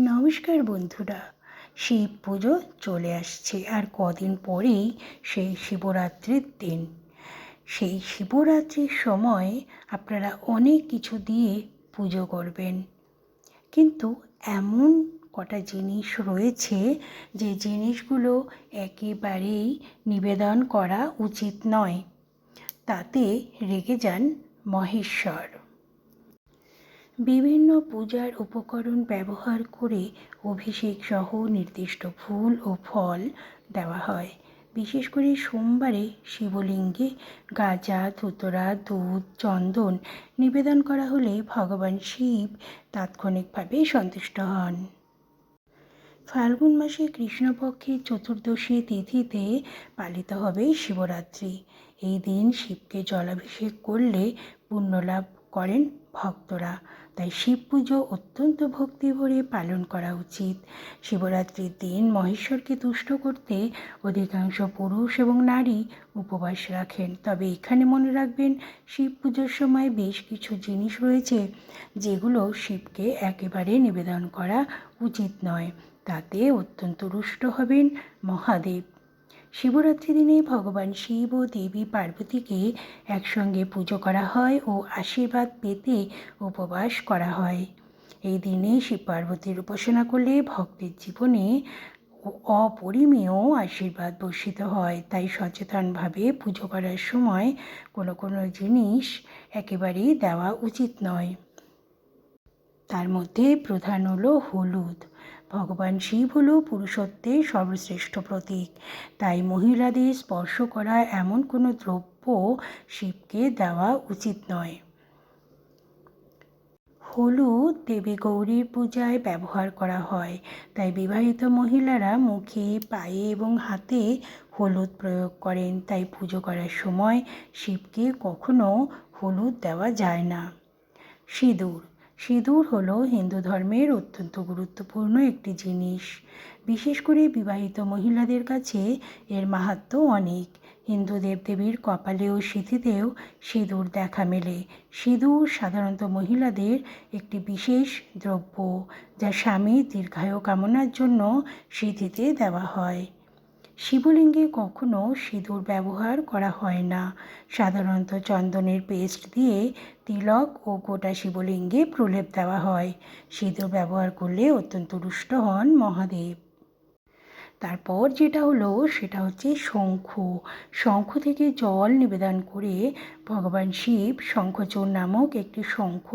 নমস্কার বন্ধুরা। শিব পুজো চলে আসছে আর কদিন পরেই সেই শিবরাত্রির দিন। সেই শিবরাত্রির সময় আপনারা অনেক কিছু দিয়ে পুজো করবেন। কিন্তু এমন কটা জিনিস রয়েছে যে জিনিসগুলো একেবারেই নিবেদন করা উচিত নয়। তাতে রেগে যান মহেশ্বর। বিভিন্ন পূজার উপকরণ ব্যবহার করে অভিষেক সহ নির্দিষ্ট ফুল ও ফল দেওয়া হয়। বিশেষ করে সোমবারে শিবলিঙ্গে গাজা, ধুতরা, দুধ, চন্দন নিবেদন করা হলে ভগবান শিব তাৎক্ষণিকভাবে সন্তুষ্ট হন। ফাল্গুন মাসে কৃষ্ণপক্ষের চতুর্দশী তিথিতে পালিত হবে শিবরাত্রি। এই দিন শিবকে জলাভিষেক করলে পুণ্যলাভ করেন ভক্তরা। তাই শিব পুজো অত্যন্ত ভক্তি ভরে পালন করা উচিত। শিবরাত্রির দিন মহেশ্বরকে তুষ্ট করতে অধিকাংশ পুরুষ এবং নারী উপবাস রাখেন। তবে এখানে মনে রাখবেন, শিব পুজোর সময় বেশ কিছু জিনিস রয়েছে যেগুলো শিবকে একেবারে নিবেদন করা উচিত নয়। তাতে অত্যন্ত রুষ্ট হবেন মহাদেব। শিবরাত্রি দিনে ভগবান শিব ও দেবী পার্বতীকে একসঙ্গে পুজো করা হয় ও আশীর্বাদ পেতে উপবাস করা হয়। এই দিনে শিব পার্বতীর উপাসনা করলে ভক্তের জীবনে অপরিমেয় আশীর্বাদ বর্ষিত হয়। তাই সচেতনভাবে পুজো করার সময় কোনো কোনো জিনিস একেবারেই দেওয়া উচিত নয়। তার মধ্যে প্রধান হলো হলুদ। ভগবান শিব হল পুরুষত্বের সর্বশ্রেষ্ঠ প্রতীক। তাই মহিলাদের স্পর্শ করা এমন কোনো দ্রব্য শিবকে দেওয়া উচিত নয়। হলুদ দেবী গৌরীর পূজায় ব্যবহার করা হয়। তাই বিবাহিত মহিলারা মুখে, পায়ে এবং হাতে হলুদ প্রয়োগ করেন। তাই পুজো করার সময় শিবকে কখনো হলুদ দেওয়া যায় না। সিঁদুর সিঁদুর হলো হিন্দু ধর্মের অত্যন্ত গুরুত্বপূর্ণ একটি জিনিস। বিশেষ করে বিবাহিত মহিলাদের কাছে এর মাহাত্ম অনেক। হিন্দু দেবদেবীর কপালে ও সিঁথিতেও সিঁদুর দেখা মেলে। সিঁদুর সাধারণত মহিলাদের একটি বিশেষ দ্রব্য, যা স্বামীর দীর্ঘায়ু কামনার জন্য সিঁথিতে দেওয়া হয়। শিবলিঙ্গে কখনো সিঁদুর ব্যবহার করা হয় না। সাধারণত চন্দনের পেস্ট দিয়ে তিলক ও গোটা শিবলিঙ্গে প্রলেপ দেওয়া হয়। সিঁদুর ব্যবহার করলে অত্যন্ত রুষ্ট হন মহাদেব। তারপর যেটা হলো সেটা হচ্ছে শঙ্খ। শঙ্খ থেকে জল নিবেদন করে ভগবান শিব শঙ্খচূড় নামক একটি শঙ্খ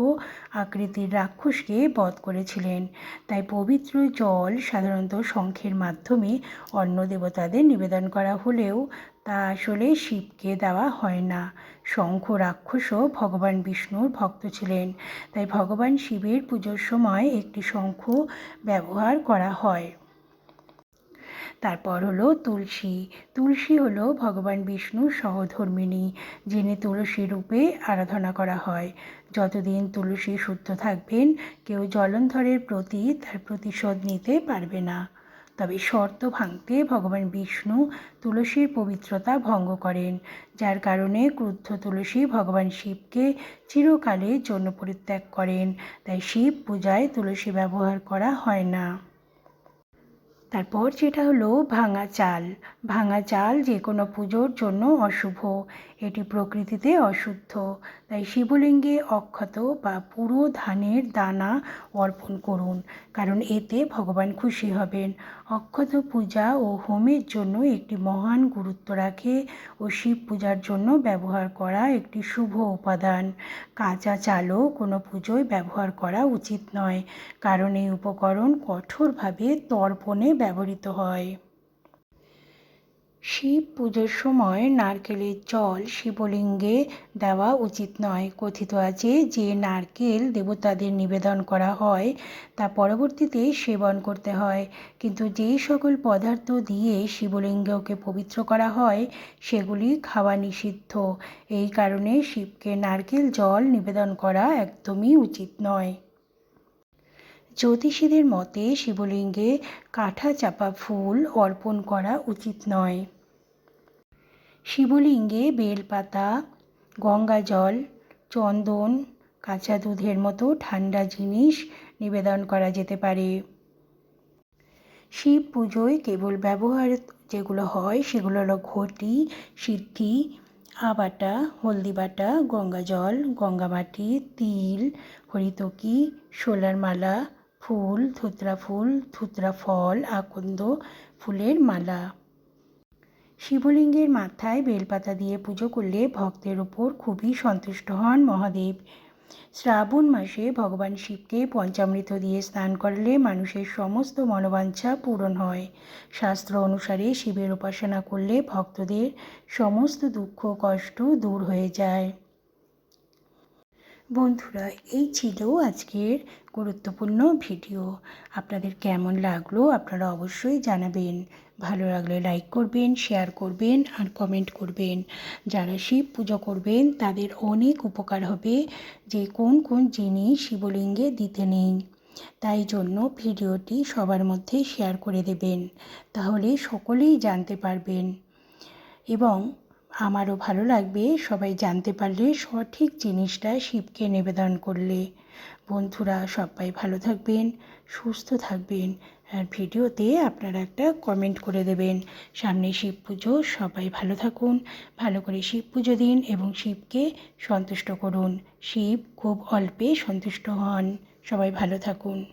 আকৃতির রাক্ষসকে বধ করেছিলেন। তাই পবিত্র জল সাধারণত শঙ্খের মাধ্যমে অন্য দেবতাদের নিবেদন করা হলেও তা আসলে শিবকে দেওয়া হয় না। শঙ্খ রাক্ষসও ভগবান বিষ্ণুর ভক্ত ছিলেন। তাই ভগবান শিবের পুজোর সময় একটি শঙ্খ ব্যবহার করা হয়। তারপর হলো তুলসী। তুলসী হলো ভগবান বিষ্ণুর সহধর্মিণী, যিনি তুলসী রূপে আরাধনা করা হয়। যতদিন তুলসী শুদ্ধ থাকবেন, কেউ জলন্ধরের প্রতি তার প্রতিশোধ নিতে পারবে না। তবে শর্ত ভাঙতে ভগবান বিষ্ণু তুলসীর পবিত্রতা ভঙ্গ করেন, যার কারণে ক্রুদ্ধ তুলসী ভগবান শিবকে চিরকালের জন্য পরিত্যাগ করেন। তাই শিব পূজায় তুলসী ব্যবহার করা হয় না। তারপর যেটা হলো ভাঙা চাল। ভাঙা চাল যে কোনো পুজোর জন্য অশুভ। এটি প্রকৃতিতে অশুদ্ধ। তাই শিবলিঙ্গে অক্ষত বা পুরো ধানের দানা অর্পণ করুন, কারণ এতে ভগবান খুশি হবেন। অক্ষত পূজা ও হোমের জন্য একটি মহান গুরুত্ব রাখে ও শিব পূজার জন্য ব্যবহার করা একটি শুভ উপাদান। কাঁচা চালও কোনো পুজোয় ব্যবহার করা উচিত নয়, কারণ এই উপকরণ কঠোরভাবে তর্পণে ব্যবহৃত হয়। শিব পুজোর সময় নারকেলের জল শিবলিঙ্গে দেওয়া উচিত নয়। কথিত আছে যে নারকেল দেবতাদের নিবেদন করা হয়, তা পরবর্তীতে সেবন করতে হয়। কিন্তু যেই সকল পদার্থ দিয়ে শিবলিঙ্গকে পবিত্র করা হয়, সেগুলি খাওয়া নিষিদ্ধ। এই কারণে শিবকে নারকেল জল নিবেদন করা একদমই উচিত নয়। জ্যোতিষীদের মতে শিবলিঙ্গে কাঠা চাপা ফুল অর্পণ করা উচিত নয়। শিবলিঙ্গে বেলপাতা, গঙ্গা জল, চন্দন, কাঁচা দুধের মতো ঠান্ডা জিনিস নিবেদন করা যেতে পারে। শিব পুজোয় কেবল ব্যবহার যেগুলো হয় সেগুলো হলো ঘটি, সিদ্ধি, আবাটা, হলদি বাটা, গঙ্গা জল, গঙ্গা মাটি, তিল, হরিতকি, শোলার মালা ফুল ধুতরা ফুল ধুতরা ফল আকন্দ ফুলের মালা। শিবলিঙ্গের মাথায় বেলপাতা দিয়ে পুজো করলে ভক্তের ওপর খুবই সন্তুষ্ট হন মহাদেব। শ্রাবণ মাসে ভগবান শিবকে পঞ্চামৃত দিয়ে স্নান করলে মানুষের সমস্ত মনোবাঞ্ছা পূরণ হয়। শাস্ত্র অনুসারে শিবের উপাসনা করলে ভক্তদের সমস্ত দুঃখ, কষ্ট দূর হয়ে যায়। বন্ধুরা, এই ছিল আজকের গুরুত্বপূর্ণ ভিডিও। আপনাদের কেমন লাগল আপনারা অবশ্যই জানাবেন। ভালো লাগলে লাইক করবেন শেয়ার করবেন আর কমেন্ট করবেন। যারা শিব পুজো করবেন, তাদের অনেক উপকার হবে যে কোন কোন জিনিস শিবলিঙ্গে দিতে নেই। তাই জন্য ভিডিওটি সবার মধ্যে শেয়ার করে দেবেন। তাহলে সকলেই জানতে পারবেন। এবং আমারও ভালো লাগবে সবাই জানতে পারলে সঠিক জিনিসটা শিবকে নিবেদন করলে। বন্ধুরা, সবাই ভালো থাকবেন, সুস্থ থাকবেন। আর ভিডিওতে আপনারা একটা কমেন্ট করে দেবেন। সামনে শিব পুজো, সবাই ভালো থাকুন, ভালো করে শিব পুজো দিন এবং শিবকে সন্তুষ্ট করুন। শিব খুব অল্পে সন্তুষ্ট হন। সবাই ভালো থাকুন।